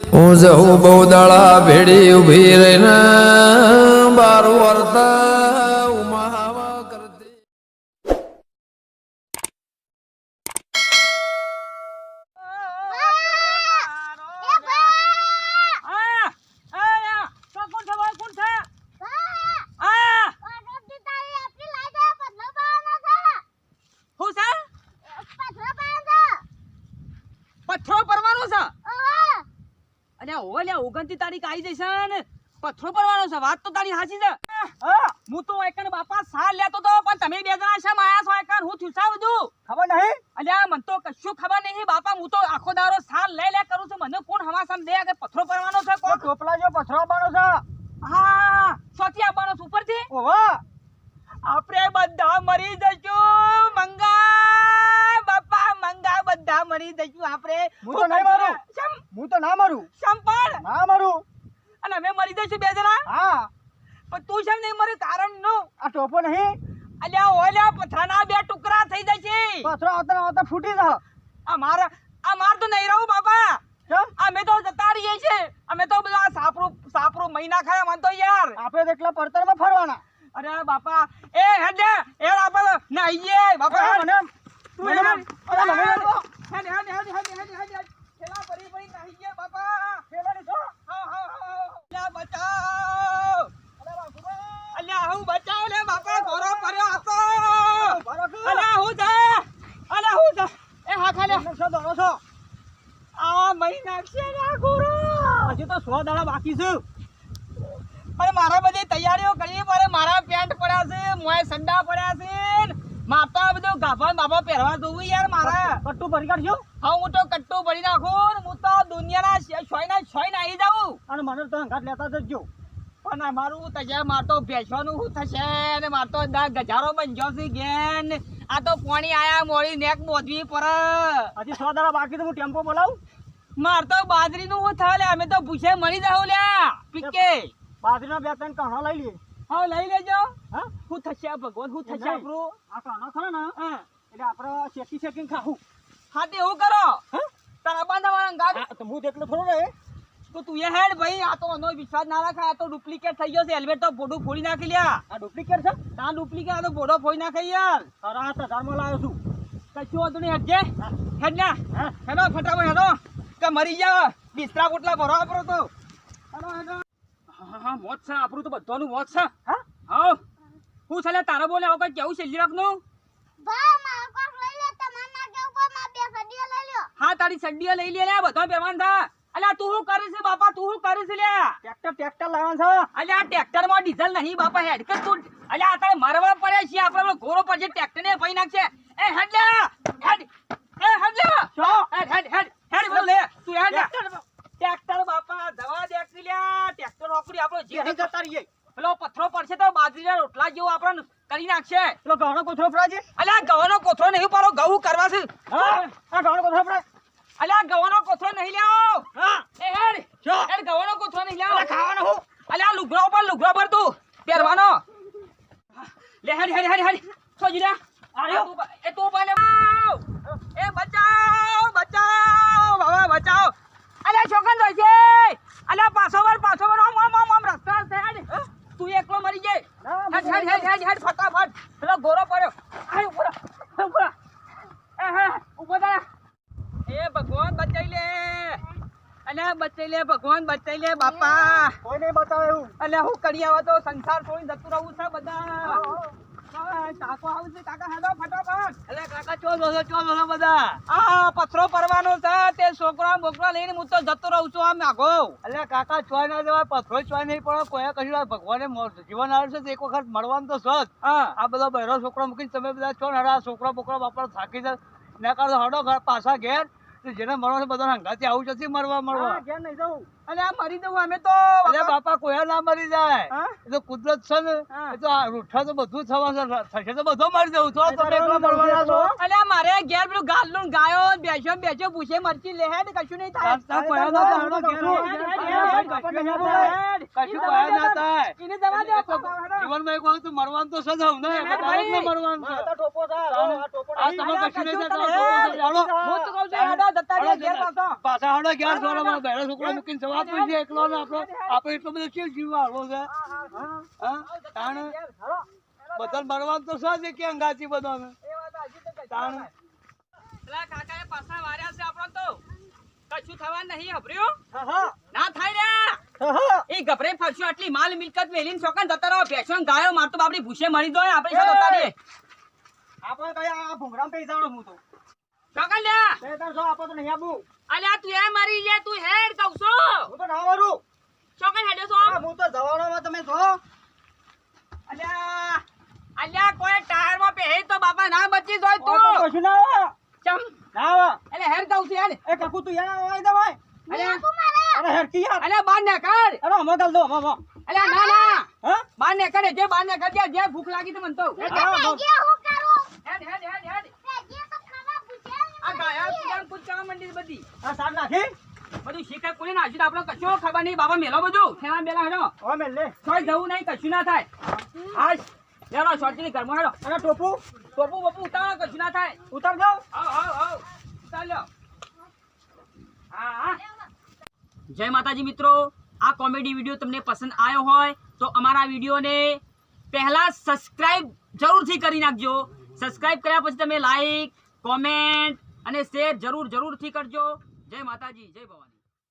હું જહું બહુ દાડા ભેડી ઊભી રહીને બાર વર્તા ઓવે લ્યા ઓગણતી તારીખ આવી જશે ને. પથરો પડવાનો છે વાત તો તારી સાચી છે. હું તો એકન બાપા સાર લેતો તો પણ તમે બે જણા શા માયા છો એકન હું થુસાવ બધું? ખબર નહીં? અલ્યા મને તો કશું ખબર નહીં બાપા હું તો આખો દારો સાર લઈ લે કરું છું. મને કોણ હમાસમ દે કે પથરો પડવાનો છે કોણ ટોપલા જો પથરો પડવાનો છે. હા સોથી આવવાનો છે ઉપરથી? ઓહો. આપણે બધા મરી જશું મંગા બાપા મંગા બધા મરી જશું આપણે હું તો નહીં મરું. હું તો ના મરું. સંપલ ના મરું. અને અમે મરી જઈશું બે જણા? હા. પણ તું છે નહીં મરે? કારણ નો. આ ટોપો નહીં. અલ્યા ઓલ્યા પથરાના બે ટુકડા થઈ જશે. પથરો આવતા આવતા ફૂટી જા આ મારે તો નહીં રહું બાપા. અમે તો જતા રહીએ છે અમે તો બધા સાપરું સાપરું મહિના ખાય માનતો તો યાર. આપણે તો એકલા પડતરમાં ફરવાના. અરે બાપા એ હેડે એ આપણે નાઈએ બાપા. મને તું મને- હેડ. હેડ. હેડ, હેડ, હેડ, બાપા. છો? હા, હા, હા. અલ્યા બચાવ. અલ્યા હું બચાવ લે બાપા. અલ્યા હું છે અલ્યા હું છે એ હા ખાલે શું દોડો છો? આ મહી નાખશે ને હજી તો સો દાડા બાકી છે. અરે મારા બધી તૈયારીઓ કરી પડે. મારા પેન્ટ પડ્યા છે મોય સંડા પડ્યા માતા બધું ગાભા બાભા પહેરવા જોવું યાર મારા. કટ્ટુ ભરી કાઢજો. હા હું તો કટ્ટો ભરી નાખું હું તો દુનિયાના છોય ના છોય ના આવી જાઉં. અને મને તો હંગાત લેતા જજો. પણ અમારું તજે મારતો ભેસવાનું શું થશે ને મારતો ગજારો બનજો છે ગેન આ તો પાણી આયા મોડી નેક બોધવી પર. હજી સો દાડા બાકી તો હું ટેમ્પો બોલાવું? મારતો બાજરીનું નું થાય લે? અમે તો ભૂસે મળી જાવ લ્યા. પીકે. બાજરીના બે ત્રણ કણો લઈ લઈએ. હા લઈ લેજો. હા? હું થશે ભગવાન? હું થશે આપણું? આ કણો ખરો ને. એટલે આપણે શેકી શેકીને ખાવું. હા તે એવું કરો. હા? તારા બાંધા ગાડ હા, તો હું દેખલો થોડો રે તો તું એ હેડ ભાઈ આ તો અનો વિશ્વાસ ના રાખ. આ તો ડુપ્લિકેટ થઈ ગયો છે. હેલ્મેટ તો બોડું ફોડી નાખી લ્યા. આ ડુપ્લિકેટ છે? તા ડુપ્લિકેટ આ તો બોડો ફોડી નાખે યાર. તારા હાથ હજારમાં લાવ્યો છું. કશું વાંધો નહીં હેડજે. હેડ ના હેડો ફટાફટ હેડો. કે મરી જાવ બિસ્તરા કોટલા ભરો આપણો તો. હેડો હેડો. હા હા મોત છે. આપણું તો બધાનું મોત છે. હા? હા. હું ચાલે તારો બોલે હવે કઈ કેવું છે? લીરાકનું હા તારી સડ્ડીઓ લઈ લે બધો બધા બેમાન થા. અલ્યા તું શું કરે છે બાપા? તું શું કરે છે લ્યા ટ્રેક્ટર ટ્રેક્ટર લાવવાનું છો? અલ્યા ટ્રેક્ટરમાં ડીઝલ નહીં બાપા હેડ કે તું. અલ્યા આ તારે મારવા પડે છે આપણે ઘોરો ઘોડો પર જે ટ્રેક્ટર ને ભાઈ નાખશે. એ હેડ લે હેડ. એ હેડ લે. શો? હેડ હેડ હેડ હેડ બોલ લે. તું હેડ ટ્રેક્ટર ટ્રેક્ટર બાપા દવા દેખી લ્યા ટ્રેક્ટર વાપરી આપણો જે જતા રહીએ. પેલો પથરો પડશે તો બાજરીના રોટલા જેવો આપણને કરી નાખશે. પેલો ઘઉંનો ફરાય છે? અલ્યા ઘઉંનો કોથળો નહીં પાડો ઘઉં કરવા છે. હા આ ઘઉંનો કોથળો ફરાય. અલ્યા ઘઉંનો કોથળો નહીં લેવો હા. એ હેડ? હેડ ઘઉંનો કોથળો નહીં લેવો ખાવાનો હું? અલ્યા લુગડો ઉપર લુગડો પર તું પહેરવાનો. લે હેડ હેડ હેડ હેડ. છોજી લે આ એ તું પાલે એ બચાવ બચાવ બાબા બચાવ અલ્યા છોકન હોય છે અલ્યા પાછો વળ પાછો વળ આમ આમ આમ આમ રસ્તા છે હેડ તું એકલો મરી જાય ના, હેડ હેડ હેડ હેડ હેડ ગોરો પડ્યો. આય ઉપર ઉપર હે ઉપર થા. એ ભગવાન બચાઈ લે. અલ્યા બચાઈ લે ભગવાન બચાઈ લે બાપા. કોઈ નહીં બતાવે એવું. અલ્યા હું કરી આવા તો સંસાર છોડી જતું રહું છે બધા. હા, કાકો આવશે કાકા હેડો ફટાફટ. એટલે કાકા ચો દોસો ચો દોસો બધા? આ પથરો પરવાનો છે તે છોકરા બોકરા લઈને હું તો જતો રહું છું આમ આગો એટલે કાકા ચોય ના જવાય પથરો ચોય નહીં પડે કોઈ કશું ભગવાને જીવન આવે છે તો એક વખત મળવાનું તો સજ હા. આ બધા બહેરો છોકરો મૂકીને તમે બધા છો ને છોકરા બોકરા બાપા થાકી જાય. ના કાઢો હડો ઘર પાછા ઘેર. જેને મળવા બધા હંગાથી આવું જશે મરવા મળવા ઘેર નહીં જવું અલ્યા મરી દઉં અમે તો અરે બાપા કોયા ના મરી જાય? એ તો કુદરત છે ને. એ તો આ રૂઠા તો બધું થવાનું છે થશે તો બધો મરી જવું. છો તમે મરવાના છો? અને મારે ઘેર પેલું ગાલું ગાયો બેસ્યો ને બેસ્યો પૂછે મરચી લે હેડ કશું નહીં થાય. રાસ્તા પડ્યા કશું ભય ના થાય. ઇને દવા દે. જીવનમાં એક વખત મરવાનું તો સજ હું ને. ને મરવાનું છે. આ તમે કશું નહીં આ હાલો. હું તો કહું છું, હાડો દત્તા ને ઘેર પાછો. પાછા હાડો ઘેર સોરા મારા બહેરા છોકરો મૂકીને જવા તો છે એકલો ને આપણો આપણે એટલો બધો કેમ જીવવા હાલો છે? હા તાણ? બધાને મરવાનું તો સજ કે અંગાથી બધાને? તાણ? પેલા કાકાએ પાછા વાર્યા છે આપણો તો. કશું થવા નહીં હભર્યું ના થાય રે. એ ગભરે ફરશો આટલી માલ મિલકત વેલીને છોકન જતા રહો ભેંસો ગાયો માર તો બાપડી ભૂસે મળી જાય આપણે શું જતા રહીએ? આપણે કયા આ ભૂંગરામ પૈસા હું તો. છોકન લે! તે તાર છો આપો તો નહીં આબુ અલ્યા તું એ મારી લે તું હેડ કહું છું. હું તો ના મારું. છોકન હેડો છો. હું તો જવાનોમાં તમે છો. અલ્યા! અલ્યા કોઈ ટાયરમાં પહેરી તો બાપા ના બચી જોય તું. કશું ના ચમ. ના એટલે હેડ કહું છું હેડ. એ કકુ તું યાર આવાય દવાય અલ્યા હેરકી યાર. અલ્યા બાર ને કર. અરે અમે દો અમે અલ્યા ના ના. હા? બાર ને કરે જે બાર ને કર જે જે ભૂખ લાગી તો મન તો. હેડ હેડ હેડ હેડ. હેડ આ ગાયા તું કુછ મંડી બધી. આ શાક નાખી. બધું શીખે કોને આપણો કશો ખબર નહીં. બાબા મેલો બધું. ખેલા બેલા હેડો. હવે મેલ લે. કોઈ જવું નહીં કશું ના થાય. હાશ લેલો શોર્ટની ઘરમાં હેડો. અને ટોપુ. ટોપુ બપુ ઉતારો કશું ના થાય. ઉતાર દો. આવ આવ આવ. ઉતાર લ્યો. હા હા. જય માતાજી મિત્રો. આ કોમેડી વીડિયો તમને પસંદ આવ્યો હોય તો અમારા વિડીયોને પહેલાં સબસ્ક્રાઈબ જરૂરથી કરી નાખજો. સબસ્ક્રાઈબ કર્યા પછી તમે લાઈક કોમેન્ટ અને શેર જરૂર, જરૂરથી કરજો. જય માતાજી, જય ભવાની.